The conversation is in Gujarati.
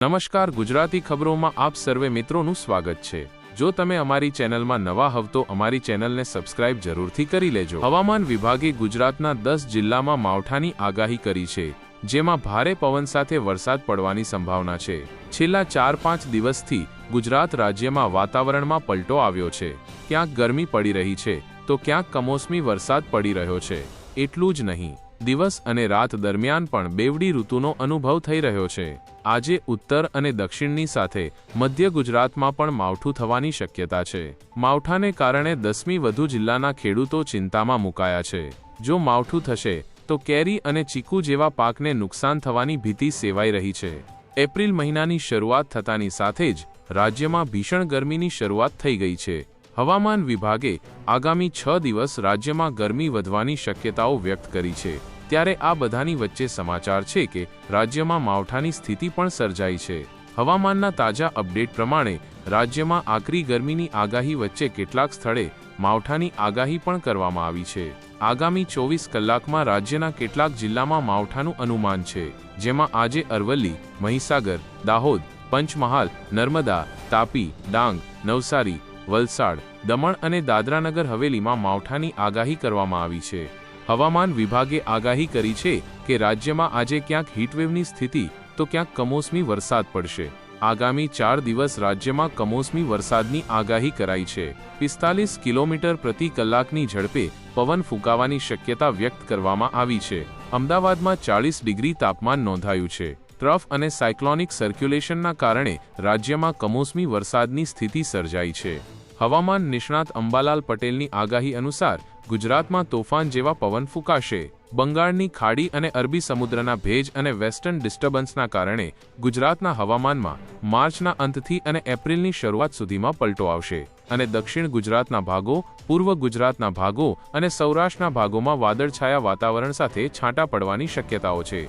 નમસ્કાર ગુજરાતી ખબરોમાં આપ સર્વે મિત્રોનું સ્વાગત છે. જો તમે અમારી ચેનલમાં નવા હવ તો અમારી ચેનલને સબસ્ક્રાઇબ જરૂરથી કરી લેજો. હવામાન વિભાગે ગુજરાતના દસ જિલ્લામાં માવઠાની આગાહી કરી છે, જેમાં ભારે પવન સાથે વરસાદ પડવાની સંભાવના છે. છેલ્લા ચાર પાંચ દિવસથી ગુજરાત રાજ્યમાં વાતાવરણમાં પલટો આવ્યો છે. ક્યાંક ગરમી પડી રહી છે, તો ક્યાંક કમોસમી વરસાદ પડી રહ્યો છે. એટલું જ નહીં. દિવસ અને રાત દરમિયાન પણ બેવડી ઋતુનો અનુભવ થઈ રહ્યો છે. આજે ઉત્તર અને દક્ષિણની સાથે મધ્ય ગુજરાતમાં પણ માવઠું થવાની શક્યતા છે. માવઠાને કારણે દસમી વધુ જિલ્લાના ખેડૂતો ચિંતામાં મુકાયા છે. જો માવઠું થશે, તો કેરી અને ચીકુ જેવા પાકને નુકસાન થવાની ભીતિ સેવાઈ રહી છે. એપ્રિલ મહિનાની શરૂઆત થતાની સાથે જ રાજ્યમાં ભીષણ ગરમીની શરૂઆત થઈ ગઈ છે. હવામાન વિભાગે આગામી છ દિવસ રાજ્યમાં ગરમી વધવાની શક્યતાઓ વ્યક્ત કરી છે. ત્યારે આ બધાની વચ્ચે સમાચાર છે કે રાજ્યમાં માવઠાની સ્થિતિ પણ સર્જાઈ છે. હવામાનના તાજા અપડેટ પ્રમાણે રાજ્યમાં આકરી ગરમીની આગાહી વચ્ચે કેટલાક સ્થળે માવઠાની આગાહી પણ કરવામાં આવી છે. આગામી ચોવીસ કલાકમાં રાજ્યના કેટલાક જિલ્લામાં માવઠાનું અનુમાન છે, જેમાં આજે અરવલ્લી, મહીસાગર, દાહોદ, પંચમહાલ, નર્મદા, તાપી, ડાંગ, નવસારી વલસાડ, દમણ અને દાદરાનગર હવેલીમાં માવઠાની આગાહી કરવામાં આવી છે. હવામાન વિભાગે આગાહી કરી છે કે રાજ્યમાં આજે ક્યાંક હીટવેવની સ્થિતિ, તો ક્યાંક કમોસમી વરસાદ પડશે. આગામી ચાર દિવસ રાજ્યમાં કમોસમી વરસાદની આગાહી કરાઈ છે. પિસ્તાલીસ કિલોમીટર પ્રતિ કલાકની ઝડપે પવન ફૂંકાવાની શક્યતા વ્યક્ત કરવામાં આવી છે. અમદાવાદમાં ચાળીસ ડિગ્રી તાપમાન નોંધાયું છે. ટ્રફ અને સાયક્લોનિક સર્ક્યુલેશનના કારણે રાજ્યમાં કમોસમી વરસાદની સ્થિતિ સર્જાઈ છે. હવામાન નિષ્ણાત અંબાલાલ પટેલની આગાહી અનુસાર, ગુજરાતમાં તોફાન જેવા પવન ફૂંકાશે. બંગાળની ખાડી અને અરબી સમુદ્રના ભેજ અને વેસ્ટર્ન ડિસ્ટર્બન્સના કારણે ગુજરાતના હવામાનમાં માર્ચના અંતથી અને એપ્રિલની શરૂઆત સુધીમાં પલટો આવશે અને દક્ષિણ ગુજરાતના ભાગો, પૂર્વ ગુજરાતના ભાગો અને સૌરાષ્ટ્રના ભાગોમાં વાદળછાયા વાતાવરણ સાથે છાંટા પડવાની શક્યતાઓ છે.